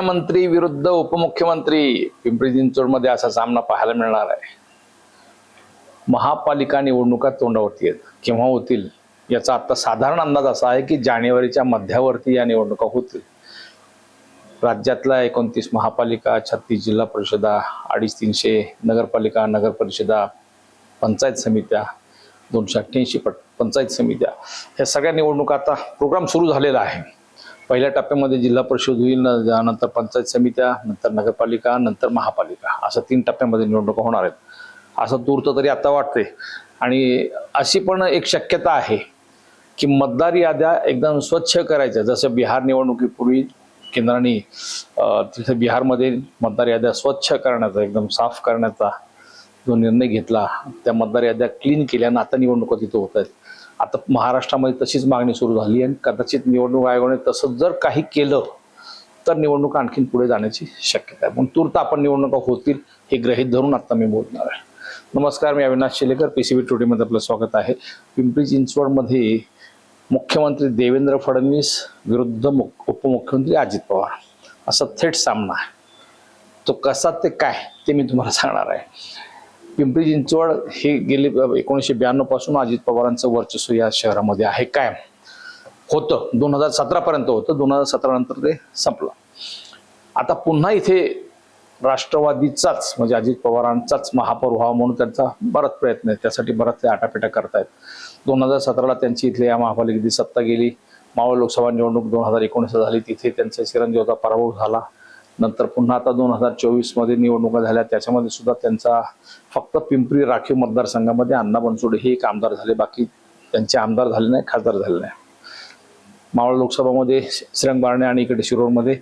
मुख्यमंत्री विरुद्ध उपमुख्यमंत्री पिंपरी चिंचवडमध्ये असा सामना पाहायला मिळणार आहे. महापालिका निवडणुका तोंडावरती आहेत. केव्हा होतील याचा आता साधारण अंदाज असा आहे की जानेवारीच्या मध्यावरती या निवडणुका होतील. राज्यातल्या एकोणतीस महापालिका छत्तीस जिल्हा परिषदा अडीच तीनशे नगरपालिका नगर परिषदा पंचायत समित्या दोनशे अठ्ठ्याऐंशी पट पंचायत समित्या. ह्या सगळ्या निवडणुका आता प्रोग्राम सुरू झालेला आहे. पहिल्या टप्प्यामध्ये जिल्हा परिषद होईल न- नंतर पंचायत समित्या नंतर नगरपालिका नंतर महापालिका. असं तीन टप्प्यामध्ये निवडणुका होणार आहेत. असं तूर्त तरी आता वाटते आणि अशी पण एक शक्यता आहे की मतदार याद्या एकदम स्वच्छ करायच्या. जसं बिहार निवडणुकीपूर्वी केंद्राने तिथे बिहारमध्ये मतदार याद्या स्वच्छ करण्याचा एकदम साफ करण्याचा जो निर्णय घेतला त्या मतदार याद्या क्लीन केल्या आणि आता निवडणुका तिथं होत आहेत. आता महाराष्ट्रामध्ये तशीच मागणी सुरू झाली आणि कदाचित निवडणूक आयोगाने तसं जर काही केलं तर निवडणूक आणखीन पुढे जाण्याची शक्यता आहे. पण तूर्त आपण निवडणुका होतील हे ग्रहित धरून आता मी बोलणार आहे. नमस्कार मी Avinash Shilekar. P C B टुडेमध्ये आपलं स्वागत आहे. पिंपरी चिंचवडमध्ये मुख्यमंत्री देवेंद्र फडणवीस विरुद्ध उपमुख्यमंत्री अजित पवार. असा थेट सामना आहे. तो कसा ते काय ते मी तुम्हाला सांगणार आहे. पिंपरी चिंचवड हे गेले एकोणीसशे ब्याण्णवपासून अजित पवारांचं वर्चस्व या शहरामध्ये आहे काय होतं. दोन हजार सतरा पर्यंत होतं. दोन हजार सतरा नंतर ते संपलं. आता पुन्हा इथे राष्ट्रवादीचाच म्हणजे अजित पवारांचाच महापौर व्हावा म्हणून त्यांचा बराच प्रयत्न आहे. त्यासाठी बराच ते आटापिटा करतायत. दोन हजार सतराला त्यांची इथल्या या महापालिकेची सत्ता गेली. मावळ लोकसभा निवडणूक दोन हजार एकोणीस झाली. तिथे त्यांचा चिरंजीवचा पराभव झाला. नंतर पुन्हा आता दोन हजार चोवीसमध्ये निवडणुका झाल्या. त्याच्यामध्ये सुद्धा त्यांचा फक्त पिंपरी राखीव मतदारसंघामध्ये अण्णा बनसोडे हे एक आमदार झाले. बाकी त्यांचे आमदार झाले नाही खासदार झाले नाही. मावळ लोकसभामध्ये श्रीरंग बारणे आणि इकडे शिरोरमध्ये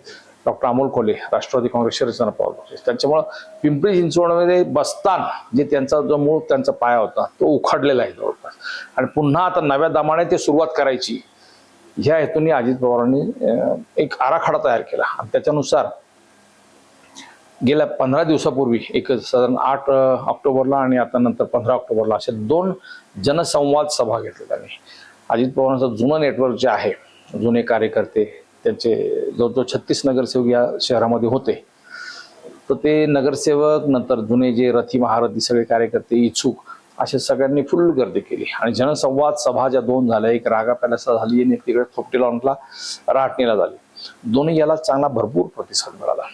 डॉक्टर अमोल कोले राष्ट्रवादी काँग्रेस रचना पावलं त्यांच्यामुळं पिंपरी चिंचवडमध्ये बसताना जे त्यांचा जो मूळ त्यांचा पाया होता तो उखाडलेला आहे जवळपास. आणि पुन्हा आता नव्या दमाने ते सुरुवात करायची. ह्या हेतूने अजित पवारांनी एक आराखडा तयार केला. आणि त्याच्यानुसार गेल्या पंधरा दिवसापूर्वी एक साधारण आठ ऑक्टोबरला आणि आता नंतर पंधरा ऑक्टोबरला असे दोन जनसंवाद सभा घेतल्या त्यांनी अजित पवारांचं जुनं नेटवर्क जे आहे जुने कार्यकर्ते त्यांचे जवळजवळ छत्तीस नगरसेवक या शहरामध्ये होते. तर ते नगरसेवक नंतर जुने जे रथी महारथी सगळे कार्यकर्ते इच्छुक असे सगळ्यांनी फुल गर्दी केली. आणि जनसंवाद सभा ज्या दोन झाल्या एक रागा पॅलेसला झाली आणि तिकडे थोपटी लॉनला राटणीला झाली. दोन्ही याला चांगला भरपूर प्रतिसाद मिळाला.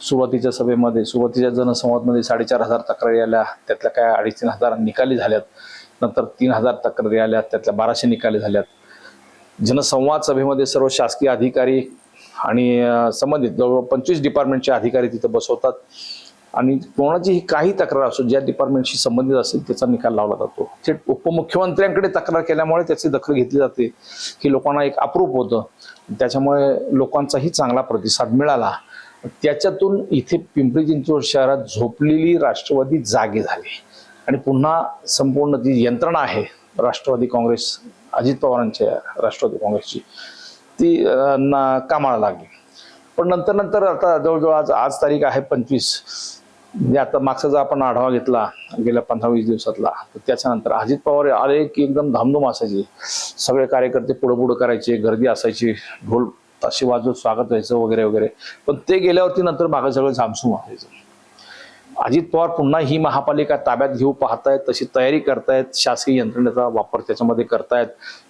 सुरुवातीच्या सभेमध्ये सुरुवातीच्या जनसंवादमध्ये साडेचार हजार तक्रारी आल्या. त्यातल्या काय अडीच तीन हजार निकाली झाल्यात. नंतर तीन हजार तक्रारी आल्या. त्यातल्या बाराशे निकाली झाल्यात. जनसंवाद सभेमध्ये सर्व शासकीय अधिकारी आणि संबंधित जवळ पंचवीस डिपार्टमेंटचे अधिकारी तिथे बसवतात. आणि कोणाचीही काही तक्रार असो ज्या डिपार्टमेंटशी संबंधित असेल त्याचा निकाल लावला जातो. थेट उपमुख्यमंत्र्यांकडे तक्रार केल्यामुळे त्याची दखल घेतली जाते. की लोकांना एक अप्रूप होतं. त्याच्यामुळे लोकांचाही चांगला प्रतिसाद मिळाला. त्याच्यातून इथे पिंपरी चिंचवड शहरात झोपलेली राष्ट्रवादी जागी झाली. आणि पुन्हा संपूर्ण जी यंत्रणा आहे राष्ट्रवादी काँग्रेस अजित पवारांच्या राष्ट्रवादी काँग्रेसची ती ना कामाला लागली. पण नंतर नंतर आता जवळजवळ आज आज तारीख आहे पंचवीस. म्हणजे आता मागचा जर आपण आढावा घेतला गेल्या पंधरा वीस दिवसातला तर त्याच्यानंतर अजित पवार आले की एकदम धामधूम असायची. सगळे कार्यकर्ते पुढं पुढं करायचे गर्दी असायची ढोल ताशी वाजवत स्वागत व्हायचं वगैरे वगैरे. पण ते गेल्यावरती नंतर मागं सगळं झामसूम व्हायचं. अजित पवार पुन्हा ही महापालिका ताब्यात घेऊ पाहतायत तशी तयारी करतायत शासकीय यंत्रणेचा वापर त्याच्यामध्ये करतायत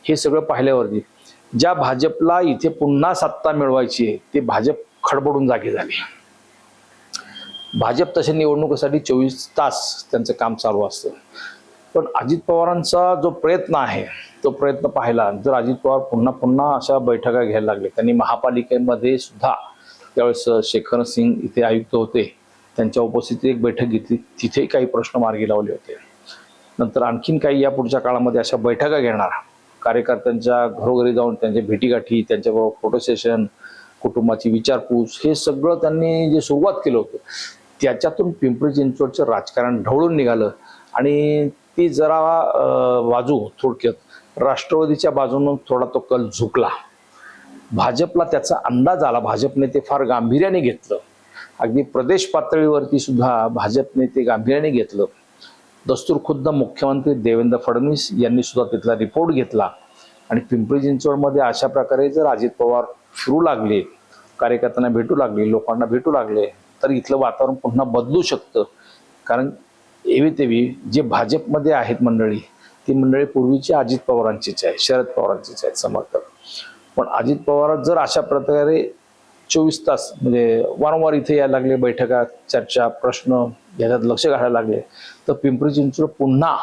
हे सगळं पाहिल्यावरती ज्या भाजपला इथे पुन्हा सत्ता मिळवायची आहे ते भाजप खडबडून जागी झाली. भाजप तसे निवडणुकीसाठी चोवीस तास त्यांचं काम चालू असतं. पण अजित पवारांचा जो प्रयत्न आहे तो प्रयत्न पाहिला. जर अजित पवार पुन्हा पुन्हा अशा बैठका घ्यायला लागले त्यांनी महापालिकेमध्ये सुद्धा त्यावेळेस शेखर सिंग इथे आयुक्त होते. त्यांच्या उपस्थितीत एक बैठक घेतली. तिथेही काही प्रश्न मार्गी लावले होते. नंतर आणखीन काही या पुढच्या काळामध्ये अशा बैठका घेणार कार्यकर्त्यांच्या घरोघरी जाऊन त्यांच्या भेटीगाठी त्यांच्याबरोबर फोटो सेशन कुटुंबाची विचारपूस हे सगळं त्यांनी जे सुरुवात केलं होतं त्याच्यातून पिंपरी चिंचवडचं राजकारण ढवळून निघालं. आणि ती जरा बाजू थोडक्यात. राष्ट्रवादीच्या बाजूनं थोडा तो कल झुकला. भाजपला त्याचा अंदाज आला. भाजपने ते फार गांभीर्याने घेतलं. अगदी प्रदेश पातळीवरती सुद्धा भाजपने ते गांभीर्याने घेतलं. दस्तूर खुद्द मुख्यमंत्री देवेंद्र फडणवीस यांनी सुद्धा तिथला रिपोर्ट घेतला. आणि पिंपरी चिंचवडमध्ये अशा प्रकारे जर अजित पवार फिरू लागले कार्यकर्त्यांना भेटू लागले लोकांना भेटू लागले तर इथलं वातावरण पुन्हा बदलू शकतं. कारण एवी तेवी जे भाजपमध्ये आहेत मंडळी ती मंडळी पूर्वीची अजित पवारांचीच आहे शरद पवारांचीच आहेत समर्थक. पण अजित पवार जर अशा प्रकारे चोवीस तास म्हणजे वारंवार इथे यायला लागले बैठका चर्चा प्रश्न याच्यात लक्ष घालायला लागले तर पिंपरी चिंचवड पुन्हा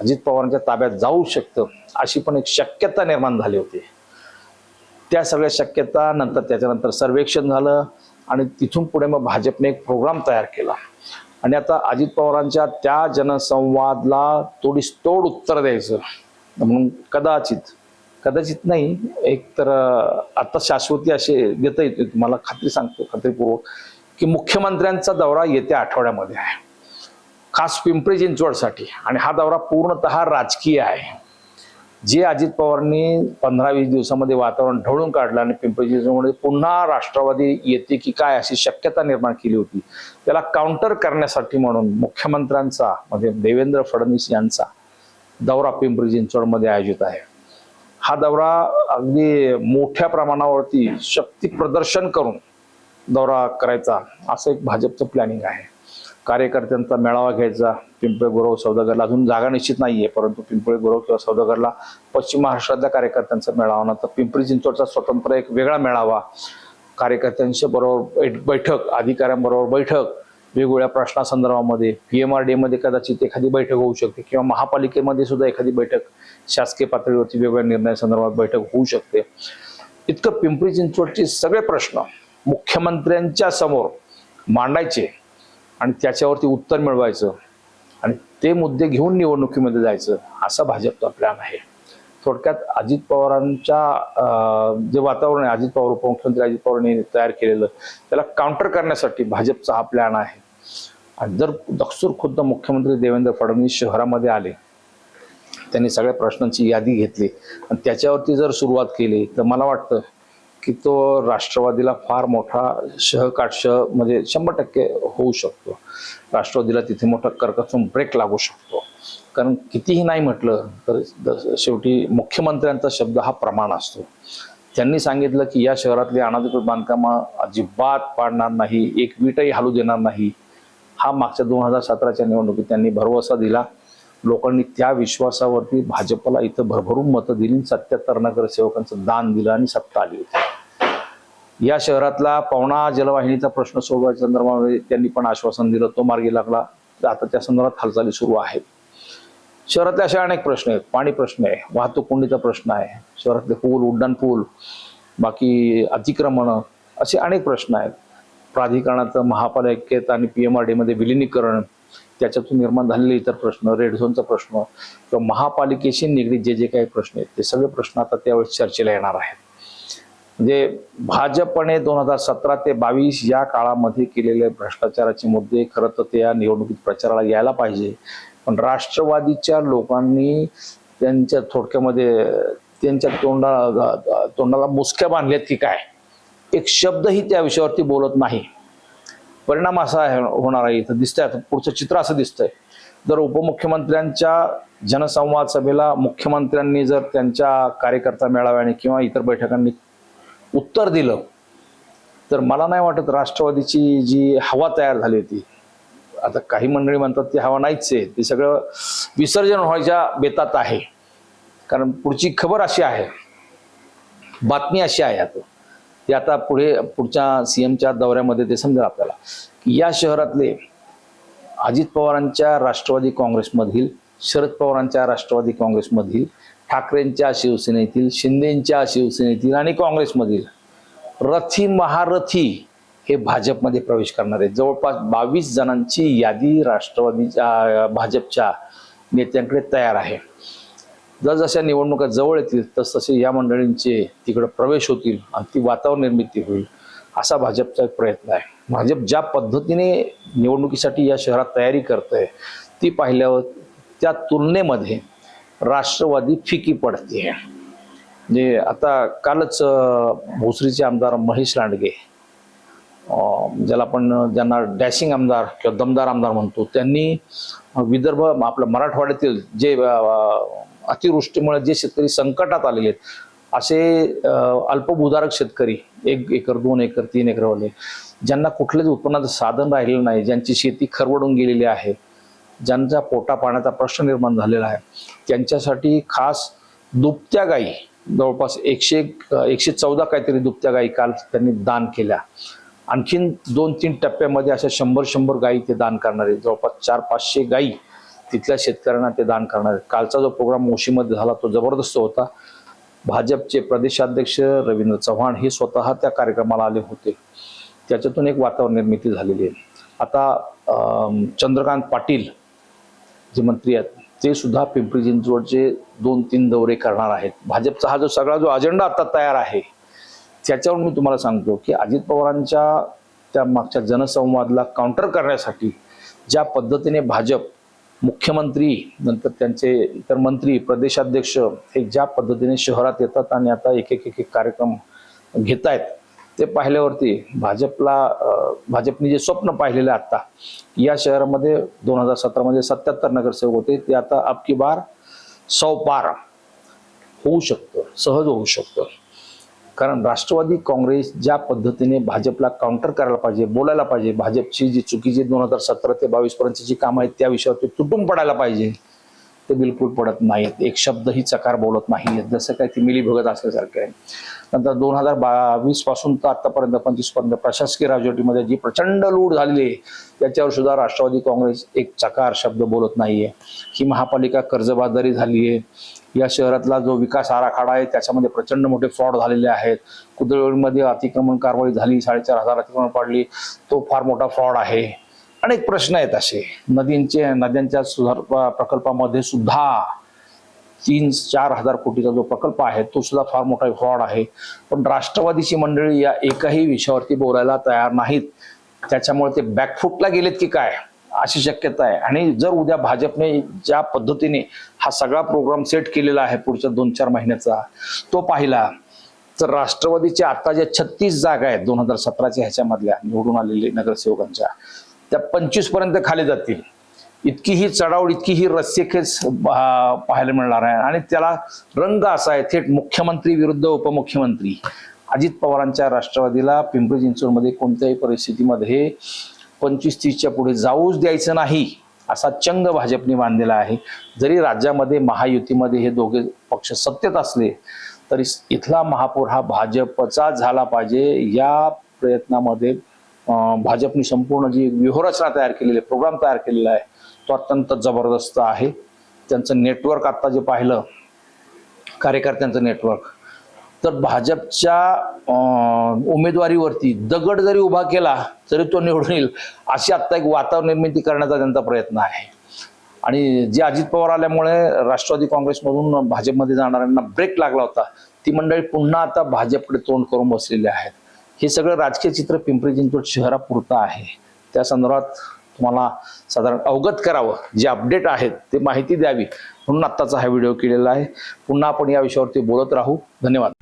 अजित पवारांच्या ताब्यात जाऊ शकतं अशी पण एक शक्यता निर्माण झाली होती. त्या सगळ्या शक्यता नंतर त्याच्यानंतर सर्वेक्षण झालं आणि तिथून पुढे मग भाजपने एक प्रोग्राम तयार केला. आणि आता अजित पवारांच्या त्या जनसंवादला तोडीस तोड उत्तर द्यायचं. म्हणून कदाचित कदाचित नाही एक तर आता शाश्वती असे देता येते तुम्हाला खात्री सांगतो खात्रीपूर्वक की मुख्यमंत्र्यांचा दौरा येत्या आठवड्यामध्ये आहे. खास पिंपरी चिंचवडसाठी. आणि हा दौरा पूर्णतः राजकीय आहे. जे अजित पवारांनी पंधरा वीस दिवसामध्ये वातावरण ढवळून काढलं आणि पिंपरी चिंचवडमध्ये पुन्हा राष्ट्रवादी येते की काय अशी शक्यता निर्माण केली होती त्याला काउंटर करण्यासाठी म्हणून मुख्यमंत्र्यांचा म्हणजे देवेंद्र फडणवीस यांचा दौरा पिंपरी चिंचवडमध्ये आयोजित आहे. हा दौरा अगदी मोठ्या प्रमाणावरती शक्ती प्रदर्शन करून दौरा करायचा असं एक भाजपचं प्लॅनिंग आहे. कार्यकर्त्यांचा मेळावा घ्यायचा पिंपळे गुरव सौदागरला. अजून जागा निश्चित नाही आहे परंतु पिंपळे गुरव किंवा सौदागरला पश्चिम महाराष्ट्रातल्या कार्यकर्त्यांचा मेळावा ना तर पिंपरी चिंचवडचा स्वतंत्र एक वेगळा मेळावा कार्यकर्त्यांच्या बरोबर बैठक अधिकाऱ्यांबरोबर बैठक वेगवेगळ्या प्रश्नासंदर्भामध्ये पी एम आर डीमध्ये कदाचित एखादी बैठक होऊ शकते किंवा महापालिकेमध्ये सुद्धा एखादी बैठक शासकीय पातळीवरती वेगवेगळ्या निर्णयासंदर्भात बैठक होऊ शकते. इतकं पिंपरी चिंचवडचे सगळे प्रश्न मुख्यमंत्र्यांच्या समोर मांडायचे. आणि त्याच्यावरती उत्तर मिळवायचं आणि ते मुद्दे घेऊन निवडणुकीमध्ये जायचं असा भाजपचा प्लॅन आहे. थोडक्यात अजित पवारांच्या जे वातावरण आहे अजित पवार उपमुख्यमंत्री अजित पवारांनी तयार केलेलं त्याला काउंटर करण्यासाठी भाजपचा हा प्लॅन आहे. आणि जर दक्षूर खुद्द मुख्यमंत्री देवेंद्र फडणवीस शहरामध्ये आले त्यांनी सगळ्या प्रश्नांची यादी घेतली आणि त्याच्यावरती जर सुरुवात केली तर मला वाटतं की तो राष्ट्रवादीला फार मोठा शहकाट म्हणजे शंभर टक्के होऊ शकतो. राष्ट्रवादीला तिथे मोठा कर्कसून ब्रेक लागू शकतो. कारण कितीही नाही म्हटलं तर शेवटी मुख्यमंत्र्यांचा शब्द हा प्रमाण असतो. त्यांनी सांगितलं की या शहरातली अनाधिकृत बांधकामं अजिबात पाडणार नाही एक वीटही हालू देणार नाही. हा मागच्या दोन हजार सतराच्या निवडणुकीत त्यांनी भरवसा दिला. लोकांनी त्या विश्वासावरती भाजपला इथं भरभरून मतं दिली सत्याहत्तर नगरसेवकांचं दान दिलं आणि सत्ता आली होती. या शहरातला पवना जलवाहिनीचा प्रश्न सोडवायच्या संदर्भामध्ये त्यांनी पण आश्वासन दिलं. तो मार्गी लागला. तर आता त्या संदर्भात हालचाली सुरू आहेत. शहरातले असे अनेक प्रश्न आहेत. पाणी प्रश्न आहे. वाहतूक कोंडीचा प्रश्न आहे. शहरातले पूल उड्डाण पूल बाकी अतिक्रमण असे अनेक प्रश्न आहेत. प्राधिकरणाचं महापालिकेत आणि पी एम आर डीमध्ये विलिनीकरण त्याच्यातून निर्माण झालेले इतर प्रश्न रेड झोनचा प्रश्न किंवा महापालिकेशी निगडीत जे जे काही प्रश्न आहेत ते सगळे प्रश्न आता त्यावेळेस चर्चेला येणार आहेत. म्हणजे भाजपने दोन हजार सतरा ते बावीस या काळामध्ये केलेले भ्रष्टाचाराचे मुद्दे खरं तर ते या निवडणुकीत प्रचाराला यायला पाहिजे. पण राष्ट्रवादीच्या लोकांनी त्यांच्या थोडक्यामध्ये त्यांच्या तोंडा तोंडाला मुसक्या बांधल्यात की काय? एक शब्दही त्या विषयावरती बोलत नाही. परिणाम असा आहे होणार आहे इथं. दिसतंय पुढचं चित्र असं दिसतंय. जर उपमुख्यमंत्र्यांच्या जनसंवाद सभेला मुख्यमंत्र्यांनी जर त्यांच्या कार्यकर्ता मेळाव्याने किंवा इतर बैठकांनी उत्तर दिलं तर मला नाही वाटत राष्ट्रवादीची जी हवा तयार झाली होती आता काही मंडळी म्हणतात ती हवा नाहीच आहे ते सगळं विसर्जन व्हायच्या बेतात आहे. कारण पुढची खबर अशी आहे बातमी अशी आहे आता ते आता पुढे पुढच्या सीएमच्या दौऱ्यामध्ये ते समजेल आपल्याला की या शहरातले अजित पवारांच्या राष्ट्रवादी काँग्रेसमधील शरद पवारांच्या राष्ट्रवादी काँग्रेसमधील ठाकरेंच्या शिवसेनेतील शिंदेंच्या शिवसेनेतील आणि काँग्रेसमधील रथी महारथी हे भाजपमध्ये प्रवेश करणार आहेत. जवळपास बावीस जणांची यादी राष्ट्रवादीच्या भाजपच्या नेत्यांकडे तयार आहे. जसजशा निवडणुका जवळ येतील तसतसे या मंडळींचे तिकडे प्रवेश होतील आणि ती वातावरण निर्मिती होईल असा भाजपचा एक प्रयत्न आहे. भाजप ज्या पद्धतीने निवडणुकीसाठी या शहरात तयारी करत आहे ती पाहिल्यावर त्या तुलनेमध्ये राष्ट्रवादी फिकी पडते म्हणजे आता कालच भोसरीचे आमदार महेश लांडगे ज्याला आपण ज्यांना डॅशिंग आमदार किंवा दमदार आमदार म्हणतो त्यांनी विदर्भ आपलं मराठवाड्यातील जे अतिवृष्टीमुळे जे शेतकरी संकटात आलेले आहेत असे अल्पभूधारक शेतकरी एक एकर दोन एकर तीन एकरवाले ज्यांना कुठलेच उत्पन्नाचं साधन राहिलेलं नाही ज्यांची शेती खरवडून गेलेली आहे ज्यांचा पोटा पाण्याचा प्रश्न निर्माण झालेला आहे त्यांच्यासाठी खास दुभत्या गायी जवळपास एकशे एकशे चौदा काहीतरी दुभत्या गायी काल त्यांनी दान केल्या. आणखीन दोन तीन टप्प्यामध्ये अशा शंभर शंभर गायी ते दान करणार आहेत. जवळपास चार पाचशे गायी तिथल्या शेतकऱ्यांना ते दान करणार आहेत. कालचा जो प्रोग्राम मोशीमध्ये झाला तो जबरदस्त होता. भाजपचे प्रदेशाध्यक्ष रवींद्र चव्हाण हे स्वतः त्या कार्यक्रमाला आले होते. त्याच्यातून एक वातावरण निर्मिती झालेली आहे. आता चंद्रकांत पाटील जे मंत्री आहेत ते सुद्धा पिंपरी चिंचवडचे दोन तीन दौरे करणार आहेत. भाजपचा हा जो सगळा जो अजेंडा आता तयार आहे त्याच्यावर मी तुम्हाला सांगतो की अजित पवारांच्या त्या मागच्या जनसंवादला काउंटर करण्यासाठी ज्या पद्धतीने भाजप मुख्यमंत्री नंतर त्यांचे इतर मंत्री प्रदेशाध्यक्ष हे ज्या पद्धतीने शहरात येतात आणि आता एक एक एक एक कार्यक्रम घेत आहेत ते पाहिल्यावरती भाजपला भाजपने जे स्वप्न पाहिलेलं आहे या शहरामध्ये दोन हजार सतरामध्ये सत्याहत्तर नगरसेवक होते ते आता अबकी बार सौ पार होऊ शकतं सहज होऊ शकतं. कारण राष्ट्रवादी काँग्रेस ज्या पद्धतीने भाजपला काउंटर करायला पाहिजे बोलायला पाहिजे भाजपची जी चुकीची दोन हजार सतरा ते बावीस पर्यंतची जी कामं आहेत त्या विषयावर ते तुटून पडायला पाहिजे ते बिलकुल पडत नाहीत. एक शब्दही चकार बोलत नाही जसं काय ती मिली भगत असल्यासारखं आहे. नंतर दोन हजार बावीसपासून तर आतापर्यंत पंचवीसपर्यंत प्रशासकीय राजवटीमध्ये जी प्रचंड लूट झालेली आहे त्याच्यावर सुद्धा राष्ट्रवादी काँग्रेस एक चकार शब्द बोलत नाहीये. ही महापालिका कर्जबाजारी झाली आहे. या शहरातला जो विकास आराखडा आहे त्याच्यामध्ये प्रचंड मोठे फ्रॉड झालेले आहेत. कुदळमध्ये अतिक्रमण कारवाई झाली साडेचार हजार अतिक्रमण पाडली. तो फार मोठा फ्रॉड आहे. अनेक प्रश्न आहेत असे. नदींचे नद्यांच्या सुधार प्रकल्पामध्ये सुद्धा तीन चार हजार कोटीचा जो प्रकल्प आहे तो सुद्धा फार मोठा फ्रॉड आहे. पण राष्ट्रवादीची मंडळी या एकाही विषयावरती बोलायला तयार नाहीत. त्याच्यामुळे ते बॅकफुटला गेलेत की काय? अशी शक्यता आहे. आणि जर उद्या भाजपने ज्या पद्धतीने हा सगळा प्रोग्राम सेट केलेला आहे पुढच्या दोन चार महिन्याचा तो पाहिला तर राष्ट्रवादीच्या आता ज्या छत्तीस जागा आहेत दोन हजार सतराच्या ह्याच्यामधल्या निवडून आलेले नगरसेवकांच्या त्या पंचवीसपर्यंत खाली जातील. इतकी ही चढावड इतकी ही रस्सीखेच पाहायला मिळणार आहे. आणि त्याला रंग असा आहे थेट मुख्यमंत्री विरुद्ध उपमुख्यमंत्री. अजित पवारांच्या राष्ट्रवादीला पिंपरी चिंचवडमध्ये कोणत्याही परिस्थितीमध्ये पंचवीस तीसच्या पुढे जाऊच द्यायचं नाही असा चंग भाजपने बांधलेला आहे. जरी राज्यामध्ये महायुतीमध्ये हे दोघे पक्ष सत्तेत असले तरी इथला महापौर हा भाजपचा झाला पाहिजे. या प्रयत्नामध्ये भाजपने संपूर्ण जी व्यूहरचना तयार केलेली आहे प्रोग्राम तयार केलेला आहे तो अत्यंत जबरदस्त आहे. त्यांचं नेटवर्क आत्ता जे पाहिलं कार्यकर्त्यांचं नेटवर्क तर भाजपच्या उमेदवारीवरती दगड जरी उभा केला तरी तो निवडून येईल अशी आत्ता एक वातावरण निर्मिती करण्याचा त्यांचा प्रयत्न आहे. आणि जे अजित पवार आल्यामुळे राष्ट्रवादी काँग्रेसमधून भाजपमध्ये जाणाऱ्यांना ब्रेक लागला होता. ती मंडळी पुन्हा आता भाजपकडे तोंड करून बसलेली आहेत. हे सगळं राजकीय चित्र पिंपरी चिंचवड शहरापुरतं आहे. त्या संदर्भात तुम्हाला साधारण अवगत करावं जे अपडेट आहेत ते माहिती द्यावी म्हणून आत्ताचा हा व्हिडिओ केलेला आहे. पुन्हा आपण या विषयावरती बोलत राहू. धन्यवाद.